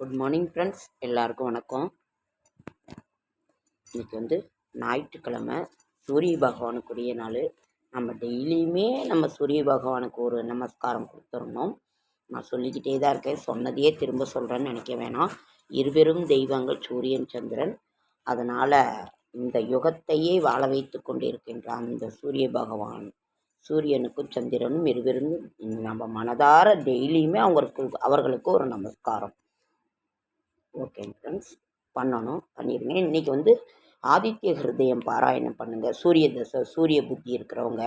Good morning friends எல்லாருக்கும் வணக்கம். இன்றைக்கி வந்து ஞாயிற்றுக்கிழமை சூரிய பகவானுக்குரிய நாள். நம்ம டெய்லியுமே நம்ம சூரிய பகவானுக்கு ஒரு நமஸ்காரம் கொடுத்துடணும். நான் சொல்லிக்கிட்டே தான் இருக்கேன். சொன்னதையே திரும்ப சொல்கிறேன்னு நினைக்க வேணாம். இருவரும் தெய்வங்கள் சூரியன் சந்திரன். அதனால் இந்த யுகத்தையே வாழ வைத்து கொண்டிருக்கின்ற அந்த சூரிய பகவான் சூரியனுக்கும் சந்திரனும் இருவரும் நம்ம மனதார டெய்லியுமே அவங்களுக்கு அவர்களுக்கு ஒரு நமஸ்காரம். ஓகே ஃப்ரெண்ட்ஸ் பண்ணணும் பண்ணிடுங்க இன்றைக்கி வந்து ஆதித்ய ஹிருதயம் பாராயணம் பண்ணுங்கள் சூரிய தசை சூரிய புத்தி இருக்கிறவங்க.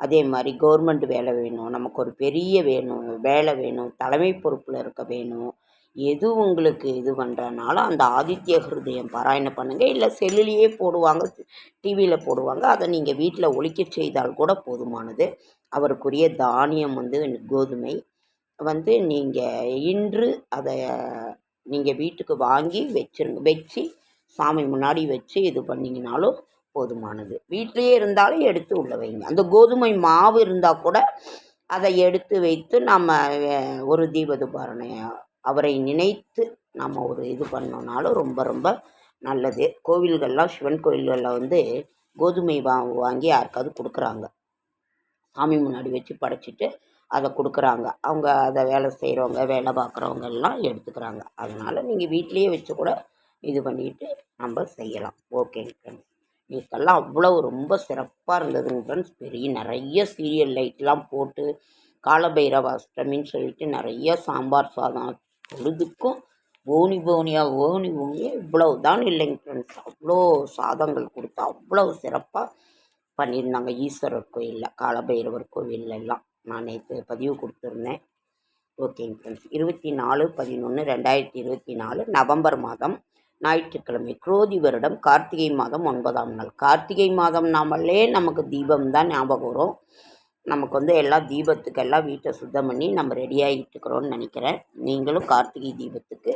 அதே மாதிரி கவர்மெண்ட் வேலை வேணும் நமக்கு ஒரு பெரிய வேணும் வேலை வேணும் தலைமை பொறுப்பில் இருக்க வேணும். எது உங்களுக்கு இது பண்ணுறனாலும் அந்த ஆதித்ய ஹிருதயம் பாராயணம் பண்ணுங்கள் இல்லை செல்லுலேயே போடுவாங்க டிவியில் போடுவாங்க. அதை நீங்கள் வீட்டில் ஒழிக்க செய்தால் கூட போதுமானது. அவருக்குரிய தானியம் வந்து கோதுமை. வந்து நீங்கள் இன்று அதை நீங்கள் வீட்டுக்கு வாங்கி வச்சுருங்க வச்சு சாமி முன்னாடி வச்சு இது பண்ணிங்கனாலும் போதுமானது. வீட்டிலையே இருந்தாலும் எடுத்து உள்ள வைங்க. அந்த கோதுமை மாவு இருந்தால் கூட அதை எடுத்து வைத்து நம்ம ஒரு தீபதுபாரணை அவரை நினைத்து நம்ம ஒரு இது பண்ணோம்னாலும் ரொம்ப ரொம்ப நல்லது. கோவில்கள்லாம் சிவன் கோயில்களில் வந்து கோதுமை வா வாங்கி யாருக்காவது கொடுக்குறாங்க. சாமி முன்னாடி வச்சு படைச்சிட்டு அதை கொடுக்குறாங்க. அவங்க அதை வேலை செய்கிறவங்க வேலை பார்க்குறவங்க எல்லாம் எடுத்துக்கிறாங்க. அதனால் நீங்கள் வீட்டிலேயே வச்சு கூட இது பண்ணிட்டு நம்ம செய்யலாம். ஓகேங்க ஃப்ரெண்ட்ஸ் இதுக்கெல்லாம் அவ்வளோ ரொம்ப சிறப்பாக இருந்ததுங்க ஃப்ரெண்ட்ஸ் பெரிய நிறைய சீரியல் லைட்லாம் போட்டு காலபைரவ அஷ்டமின்னு சொல்லிட்டு நிறைய சாம்பார் சாதம் பொழுதுக்கும் போனி போனியாக ஓனி ஓனியாக இவ்வளவு தான் இல்லைங்க ஃப்ரெண்ட்ஸ் அவ்வளோ சாதங்கள் கொடுத்து அவ்வளோ சிறப்பாக பண்ணியிருந்தாங்க ஈஸ்வரர் கோயிலில் காலபைரவர் கோவிலெல்லாம் நான் நேற்று பதிவு கொடுத்துருந்தேன். ஓகேங்க ஃப்ரெண்ட்ஸ் இருபத்தி நாலு பதினொன்று ரெண்டாயிரத்தி இருபத்தி நாலு நவம்பர் மாதம் ஞாயிற்றுக்கிழமை குரோதி வருடம் கார்த்திகை மாதம் ஒன்பதாம் நாள். கார்த்திகை மாதம் நாமளே நமக்கு தீபம் தான் ஞாபகம் வரும். நமக்கு வந்து எல்லாம் தீபத்துக்கெல்லாம் வீட்டை சுத்தம் பண்ணி நம்ம ரெடி நினைக்கிறேன். நீங்களும் கார்த்திகை தீபத்துக்கு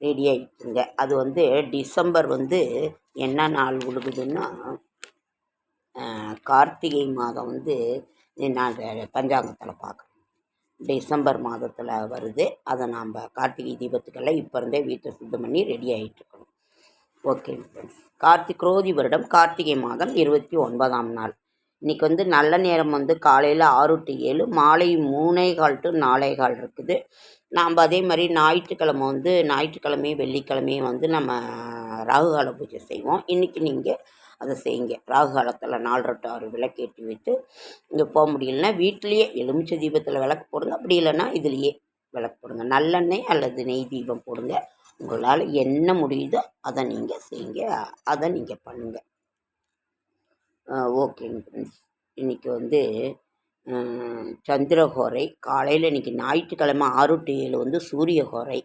ரெடி ஆகிட்டுங்க அது வந்து டிசம்பர் வந்து என்ன நாள் விழுகுதுன்னா கார்த்திகை மாதம் வந்து நான் பஞ்சாங்கத்தில் பார்க்குறேன் டிசம்பர் மாதத்தில் வருது. அதை நாம் கார்த்திகை தீபத்துக்கெல்லாம் இப்போ இருந்தே வீட்டை சுத்தம் பண்ணி ரெடி ஆகிட்டுருக்கணும் ஓகே ஃப்ரெண்ட்ஸ். கார்த்திக் குரோதி வருடம் கார்த்திகை மாதம் இருபத்தி ஒன்பதாம் நாள். இன்றைக்கி வந்து நல்ல நேரம் வந்து காலையில் ஆறு டு ஏழு மாலை மூணே கால் டு நாலே கால் இருக்குது. நாம் அதே மாதிரி ஞாயிற்றுக்கிழமை வந்து ஞாயிற்றுக்கிழமையும் வெள்ளிக்கிழமையும் வந்து நம்ம ராகுகால பூஜை செய்வோம். இன்றைக்கி நீங்கள் அதை செய்யுங்க. ராகு காலத்தில் நாலு டு ஆறு விளக்கேற்றி வைத்து இங்கே போக முடியலன்னா வீட்டிலேயே எலுமிச்சை தீபத்தில் விளக்கு போடுங்க. அப்படி இல்லைன்னா இதுலேயே விளக்கு போடுங்க. நல்லெண்ணெய் அல்லது நெய் தீபம் போடுங்க. உங்களால் என்ன முடியுதோ அதை நீங்கள் செய்யுங்க. அதை நீங்கள் பண்ணுங்கள் ஓகேங்க ஃப்ரெண்ட்ஸ் இன்றைக்கி வந்து அஹ், சந்திரஹோரை காலையில் இன்றைக்கி ஞாயிற்றுக்கிழமை ஆறு டு ஏழு வந்து சூரியஹோரை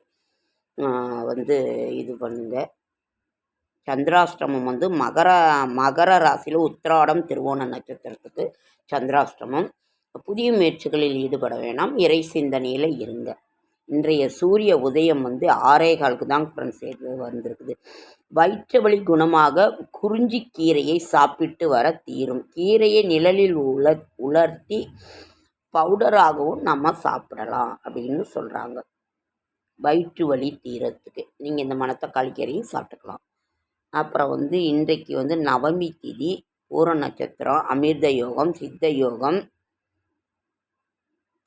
வந்து இது பண்ணுங்கள் சந்திராஷ்டமம் வந்து மகர மகர ராசியில் உத்திராடம் திருவோண நட்சத்திரத்துக்கு சந்திராஷ்டமம். புதிய முயற்சிகளில் ஈடுபட வேணாம். இறை சிந்தனையில் இருங்க. இன்றைய சூரிய உதயம் வந்து ஆறே காலுக்கு தான் ஃப்ரெண்ட்ஸ் வந்திருக்குது. வயிற்று வலி குணமாக குறிஞ்சி கீரையை சாப்பிட்டு வர தீரும். கீரையை நிழலில் உல உலர்த்தி பவுடராகவும் நம்ம சாப்பிடலாம் அப்படின்னு சொல்கிறாங்க வயிற்று வலி தீரத்துக்கு. நீங்கள் இந்த மணத்தக்காளி கீரையும் சாப்பிட்டுக்கலாம். அப்புறம் வந்து இன்றைக்கு வந்து நவமி திதி பூர நட்சத்திரம் அமிர்த யோகம் சித்த யோகம்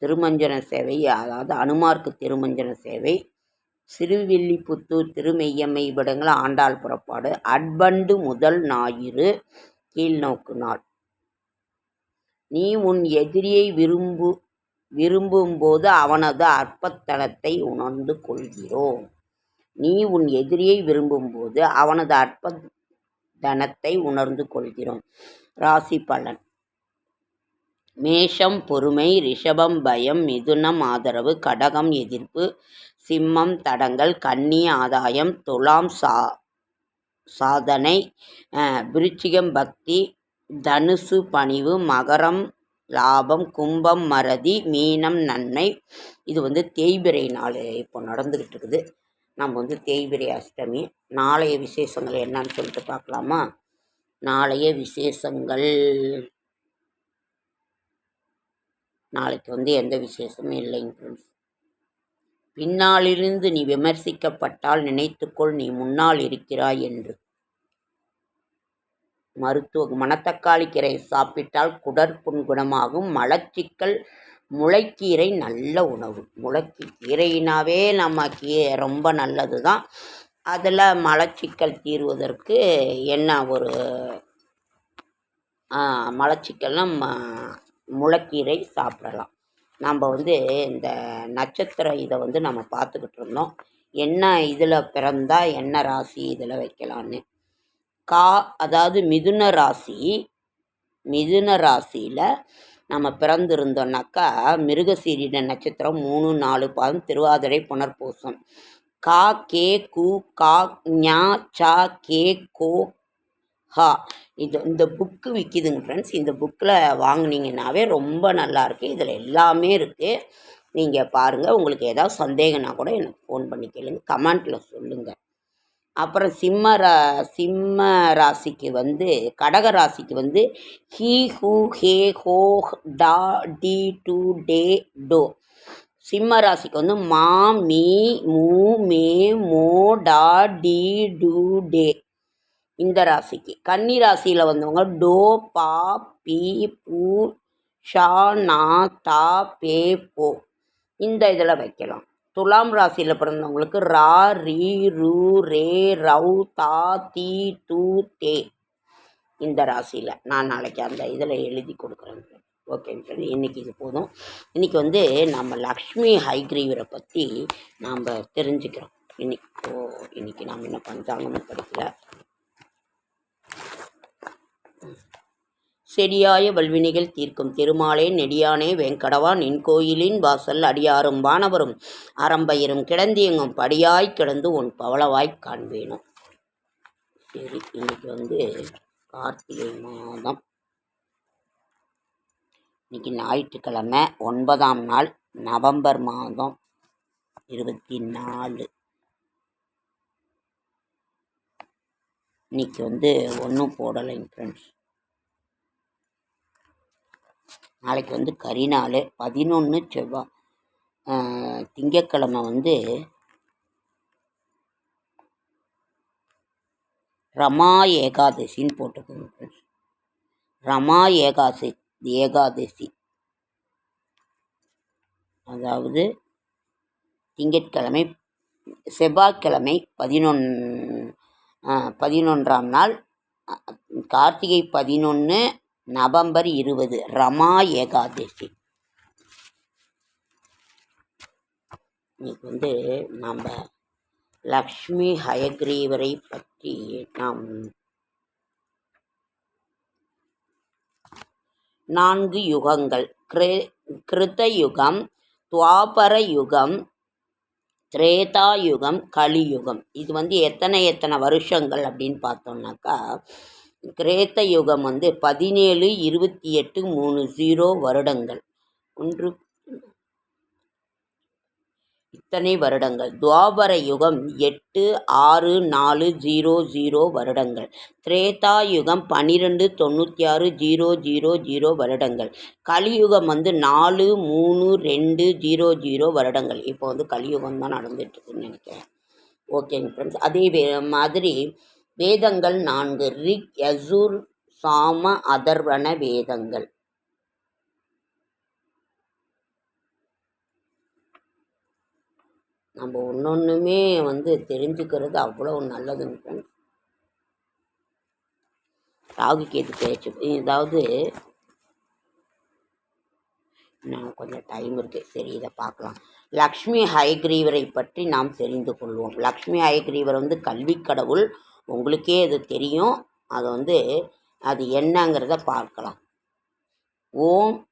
திருமஞ்சன சேவை அதாவது அனுமார்க்கு திருமஞ்சன சேவை சிறுவில்லிபுத்தூர் திருமெய்யம்மை இவ்விடங்கள் ஆண்டாள் புறப்பாடு அட்பண்டு முதல் ஞாயிறு கீழ்நோக்கு நாள். நீ உன் எதிரியை விரும்பு விரும்பும்போது அவனது அற்பத்தனத்தை உணர்ந்து கொள்கிறோம். நீ உன் எதிரியை விரும்பும்போது அவனது அற்ப தனத்தை உணர்ந்து கொள்கிறோம். ராசி பலன். மேஷம் பொறுமை ரிஷபம் பயம் மிதுனம் ஆதரவு கடகம் எதிர்ப்பு சிம்மம் தடங்கல் கன்னி ஆதாயம் துலாம் சா சாதனை விருச்சிகம் பக்தி தனுசு பணிவு மகரம் லாபம் கும்பம் மறதி மீனம் நன்மை. இது வந்து தேய்பிரை நாள் இப்போ நடந்துக்கிட்டு இருக்குது. நம்ம வந்து தேய்பிரை அஷ்டமி. நாளைய விசேஷங்கள் என்னன்னு சொல்லிட்டு பார்க்கலாமா? நாளைய விசேஷங்கள். நாளைக்கு வந்து எந்த விசேஷமும் இல்லைங்க ஃப்ரெண்ட்ஸ் பின்னாலிருந்து நீ விமர்சிக்கப்பட்டால் நினைத்துக்கொள் நீ முன்னால் இருக்கிறாய் என்று. மருத்துவ மணத்தக்காளி கீரை சாப்பிட்டால் குடற்புண் குணமாகும். மலச்சிக்கல் முளைக்கீரை நல்ல உணவு. முளைக்கி கீரையினாவே நம்ம கீ ரொம்ப நல்லது தான் அதில் மலச்சிக்கல் தீர்வதற்கு என்ன ஒரு ஆ, ம முளைக்கீரை சாப்பிடலாம். நம்ம வந்து இந்த நட்சத்திர இதை வந்து நம்ம பார்த்துக்கிட்டு இருந்தோம். என்ன இதில் பிறந்தால் என்ன ராசி இதில் வைக்கலான்னு கா அதாவது மிதுன ராசி மிதுன ராசியில் நம்ம பிறந்திருந்தோம்னாக்கா மிருகசீரிட நட்சத்திரம் மூணு நாலு பாதம் திருவாதிரை புனர்பூசம். கா கே கு கா ஞா சா கே கோ ஹா. இது இந்த புக்கு விற்கிதுங்க ஃப்ரெண்ட்ஸ் இந்த புக்கில் வாங்குனீங்கன்னாவே ரொம்ப நல்லாயிருக்கு இதில் எல்லாமே இருக்குது நீங்கள் பாருங்கள் உங்களுக்கு ஏதாவது சந்தேகம்னா கூட எனக்கு ஃபோன் பண்ணி கேளுங்க. கமெண்ட்டில் சொல்லுங்கள் அப்புறம் சிம்ம ரா சிம்ம ராசிக்கு வந்து கடக ராசிக்கு வந்து ஹீ ஹூ ஹே ஹோ டா டி டு டே டோ. சிம்ம ராசிக்கு வந்து மா மீ மூ மே மோ டா டி டு டே. இந்த ராசிக்கு. கன்னி ராசியில் வந்தவங்க டோ பா பி பூ ஷா நா தா பே போ. இந்த இதில் வைக்கலாம். துலாம் ராசியில் பிறந்தவங்களுக்கு ரா ரீ ரூ ரே ரவு தா தீ தூ தே இந்த ராசியில். நான் நாளைக்கு அந்த இதில் எழுதி கொடுக்குறேன். ஓகேன்னு சொல்லி இன்றைக்கி இது போதும். இன்றைக்கி வந்து நம்ம லக்ஷ்மி ஹைக்ரீவரை பற்றி நாம் தெரிஞ்சுக்கிறோம். இன்னைக்கு ஓ இன்றைக்கி நாம் என்ன பஞ்சாங்கமும் படிக்கல. செடியாய வல்வினைகள் தீர்க்கும் திருமாலே நெடியானே வெங்கடவா நின் கோயிலின் வாசல் அடியாரும் வானவரும் அறம்பயிரும் கிடந்தியங்கும் படியாய் கிடந்து உன் பவளவாய் காண்பேனும் சரி இன்னைக்கு வந்து கார்த்திகை மாதம். இன்னைக்கு ஞாயிற்றுக்கிழமை ஒன்பதாம் நாள் நவம்பர் மாதம் இருபத்தி நாலு இன்னைக்கு வந்து ஒன்றும் போடலைங்க ஃப்ரெண்ட்ஸ் நாளைக்கு வந்து கரிநாள் பதினொன்று செவ்வாய் திங்கக்கிழமை வந்து ரமா ஏகாதசின்னு போட்டுக்கோங்க ரமா ஏகாசி ஏகாதசி. அதாவது திங்கட்கிழமை செவ்வாய்க்கிழமை பதினொன் பதினொன்றாம் நாள் கார்த்திகை பதினொன்று நவம்பர் இருபது ரமா ஏகாதசி. இன்னைக்கு வந்து நம்ம லக்ஷ்மி ஹயக்ரீவரை பற்றி நாம் நான்கு யுகங்கள். கிரு கிருத யுகம் துவாபர யுகம் திரேதா யுகம் கலியுகம். இது வந்து எத்தனை எத்தனை வருஷங்கள் அப்படின்னு பார்த்தோம்னாக்கா கிரேத்த யுகம் வந்து பதினேழு இருபத்தி எட்டு மூணு ஜீரோ வருடங்கள். ஒன்று இத்தனை வருடங்கள். துவாபர யுகம் எட்டு ஆறு நாலு ஜீரோ ஜீரோ வருடங்கள். திரேதா யுகம் பன்னிரெண்டு தொண்ணூற்றி ஆறு ஜீரோ ஜீரோ ஜீரோ வருடங்கள். கலியுகம் வந்து நாலு மூணு ரெண்டு ஜீரோ ஜீரோ வருடங்கள். இப்போ வந்து கலியுகம் தான் நடந்துட்டுருக்குன்னு நினைக்கிறேன். ஓகேங்க ஃப்ரெண்ட்ஸ் அதே மாதிரி வேதங்கள் நான்கு. ரிக் யசூர் சாம அதர்வண வேதங்கள். நம்ம ஒன்றொன்றுமே வந்து தெரிஞ்சுக்கிறது அவ்வளோ நல்லதுங்க ஃப்ரெண்ட்ஸ் ராகு கேது பேச்சு ஏதாவது இன்னும் கொஞ்சம் டைம் இருக்குது சரி இதை பார்க்கலாம். லக்ஷ்மி ஹயக்ரீவரை பற்றி நாம் தெரிந்து கொள்வோம். லக்ஷ்மி ஹயக்ரீவர் வந்து கல்வி கடவுள். உங்களுக்கே அது தெரியும். அது வந்து அது என்னங்கிறத பார்க்கலாம். ஓம்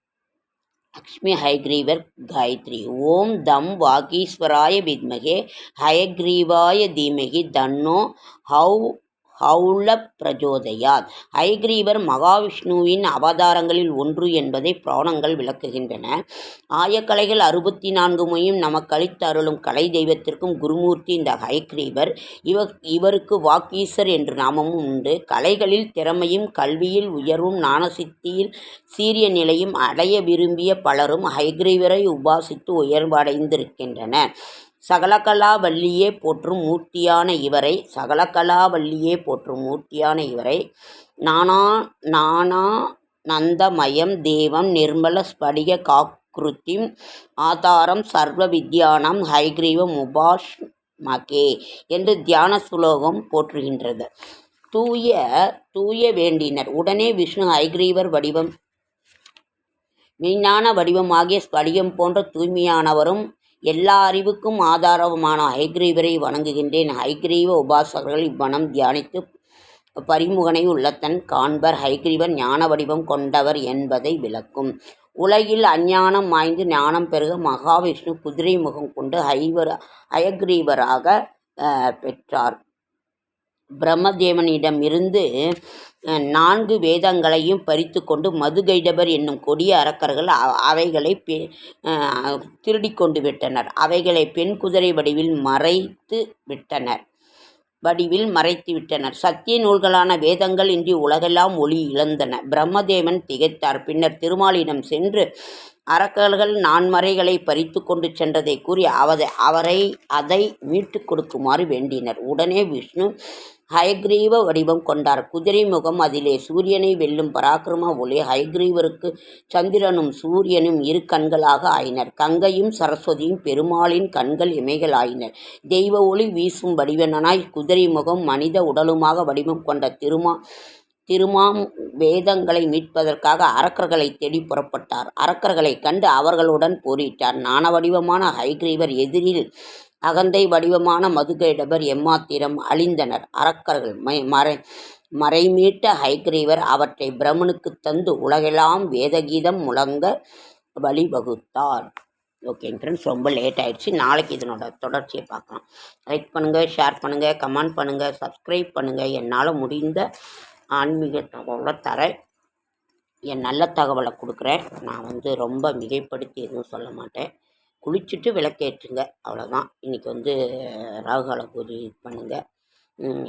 லக்ஷ்மி ஹயக்ரீவர் காயத்ரி. ஓம் தம் வாகீஸ்வராய வித்மகே. ஹயக்ரீவாய தீமகி தன்னோ. ஹௌ ஹவுல பிரஜோதயாத். ஐக்ரீவர் மகாவிஷ்ணுவின் அவதாரங்களில் ஒன்று என்பதை புராணங்கள் விளக்குகின்றன. ஆயக்கலைகள் அறுபத்தி நான்கு மையும் நமக்கு அருளும் கலை தெய்வத்திற்கும் குருமூர்த்தி இந்த ஹைக்ரீவர் இவர் இவருக்கு வாக்கீசர் என்று நாமமும் உண்டு. கலைகளில் திறமையும் கல்வியில் உயர்வும் ஞானசித்தியில் சீரிய நிலையும் அடைய விரும்பிய பலரும் ஹைக்ரீவரை உபாசித்து உயர்வடைந்திருக்கின்றனர். சகலகலாவல்லியே போற்றும் மூர்த்தியான இவரை சகலகலாவல்லியே போற்றும் மூர்த்தியான இவரை நானா நானா நந்தமயம் தேவம் நிர்மல ஸ்படிக காக்ருத்திம் ஆதாரம் சர்வ வித்யானம் ஹைக்ரீவம் உபாஷ் மகே என்று தியான சுலோகம் போற்றுகின்றது. தூய தூய வேண்டினர். உடனே விஷ்ணு ஹைக்ரீவர் வடிவம் மெய்ஞான வடிவமாகிய ஸ்படிகம் போன்ற தூய்மையானவரும் எல்லா அறிவுக்கும் ஆதாரவுமான ஹைக்ரீவரை வணங்குகின்றேன். ஹைக்ரீவ உபாசகர்கள் இவ்வனம் தியானித்து பரிமுகனை உள்ளத்தன் காண்பர். ஹைக்ரீவர் ஞான வடிவம் கொண்டவர் என்பதை விளக்கும். உலகில் அஞ்ஞானம் மாய்ந்து ஞானம் பெருக மகாவிஷ்ணு குதிரை முகம் கொண்டு ஹைவர் ஹயக்ரீவராக பெற்றார். பிரம்மதேவனிடம் இருந்து நான்கு வேதங்களையும் பறித்து கொண்டு மதுகைடபர் என்னும் கொடிய அரக்கர்கள் அவைகளை பெ அஹ், கொண்டு விட்டனர். அவைகளை பெண் குதிரை வடிவில் மறைத்து விட்டனர். வடிவில் மறைத்து விட்டனர். சத்திய நூல்களான வேதங்கள் இன்றி உலகெல்லாம் ஒளி இழந்தன. பிரம்மதேவன் திகைத்தார். பின்னர் திருமாலிடம் சென்று அரக்கர்கள் நான்மறைகளை பறித்து கொண்டு சென்றதை கூறி அவதை அவரை அதை மீட்டுக் கொடுக்குமாறு வேண்டினர். உடனே விஷ்ணு ஹயக்ரீவ வடிவம் கொண்டார். குதிரை முகம் அதிலே சூரியனை வெல்லும் பராக்கிரம ஒளி ஹயக்ரீவருக்கு சந்திரனும் சூரியனும் இரு கண்களாக ஆயினர். கங்கையும் சரஸ்வதியும் பெருமாளின் கண்கள் இமைகள் ஆயினர் தெய்வ ஒளி வீசும் வடிவனாய் குதிரை முகம் மனித உடலுமாக வடிவம் கொண்ட திருமா திருமாம் வேதங்களை மீட்பதற்காக அரக்கர்களை தேடி புறப்பட்டார். அரக்கர்களை கண்டு அவர்களுடன் போரிட்டார். நாண வடிவமான ஹைகிரீவர் எதிரில் அகந்தை வடிவமான மதுகைடபர் எம்மாத்திரம் அழிந்தனர். அரக்கர்கள் மை- மறை மறைமீட்ட ஹைக்ரீவர் அவற்றை பிரமனுக்கு தந்து உலகெல்லாம் வேதகீதம் முழங்க வழிவகுத்தார். ஓகேங்க ஃப்ரெண்ட்ஸ் ரொம்ப லேட் ஆயிடுச்சு. நாளைக்கு இதனோட தொடர்ச்சியை பார்க்கலாம். லைக் பண்ணுங்கள் ஷேர் பண்ணுங்கள் கமெண்ட் பண்ணுங்கள் சப்ஸ்கிரைப் பண்ணுங்கள் என்னால் முடிந்த ஆன்மீக தகவலை தரேன். என் நல்ல தகவலை கொடுக்குறேன். நான் வந்து ரொம்ப மிகைப்படுத்தி எதுவும் சொல்ல மாட்டேன். குளிச்சுட்டு விளக்கேற்றுங்க. அவ்வளோதான் இன்றைக்கி வந்து ராகுகால பூஜை இது பண்ணுங்கள்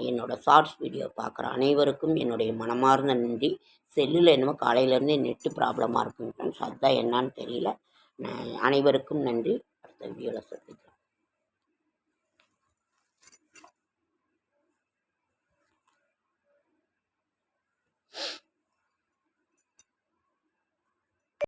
என்னோடய ஷார்ட்ஸ் வீடியோ பார்க்குற அனைவருக்கும் என்னுடைய மனமார்ந்த நன்றி. செல்லில் என்னமோ காலையிலேருந்தே நெட்டு ப்ராப்ளமாக இருக்குன்னு ஃப்ரெண்ட்ஸ் அதுதான் என்னன்னு தெரியல. நான் அனைவருக்கும் நன்றி. அடுத்த வீடியோவில் சந்திக்கிறேன்